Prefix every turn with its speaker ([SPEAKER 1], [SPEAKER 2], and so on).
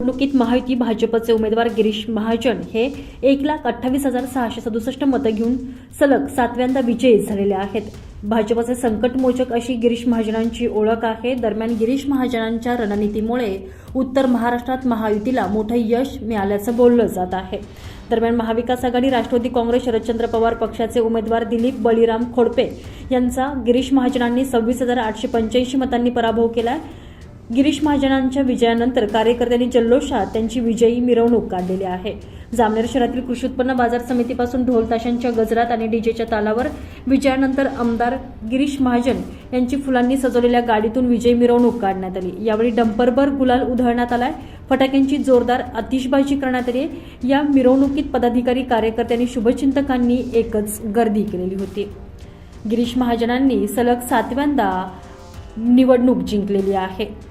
[SPEAKER 1] निवडणुकीत महायुती भाजपचे उमेदवार गिरीश महाजन हे एक लाख अठ्ठावीस हजार सहाशे सदुसष्ट मतं घेऊन सलग सातव्यांदा विजयी झालेले आहेत. भाजपचे संकटमोचक अशी गिरीश महाजनांची ओळख आहे. दरम्यान गिरीश महाजनांच्या रणनीतीमुळे उत्तर महाराष्ट्रात महायुतीला मोठं यश मिळाल्याचं बोललं जात आहे. दरम्यान महाविकास आघाडी राष्ट्रवादी काँग्रेस शरदचंद्र पवार पक्षाचे उमेदवार दिलीप बळीराम खोडपे यांचा गिरीश महाजनांनी सव्वीस हजार आठशे पंच्याऐंशी मतांनी पराभव केला आहे गिरीश महाजनांच्या विजयानंतर कार्यकर्त्यांनी जल्लोषात त्यांची विजयी मिरवणूक काढलेली आहे. जामनेर शहरातील कृषी उत्पन्न बाजार समितीपासून ढोल ताशांच्या गजरात आणि डीजेच्या तालावर विजयानंतर आमदार गिरीश महाजन यांची फुलांनी सजवलेल्या गाडीतून विजयी मिरवणूक काढण्यात आली. यावेळी डंपरभर गुलाल उधळण्यात आलाय. फटाक्यांची जोरदार आतिषबाजी करण्यात आली या मिरवणुकीत पदाधिकारी कार्यकर्त्यांनी शुभचिंतकांनी एकच गर्दी केलेली होती. गिरीश महाजनांनी सलग सातव्यांदा निवडणूक जिंकलेली आहे.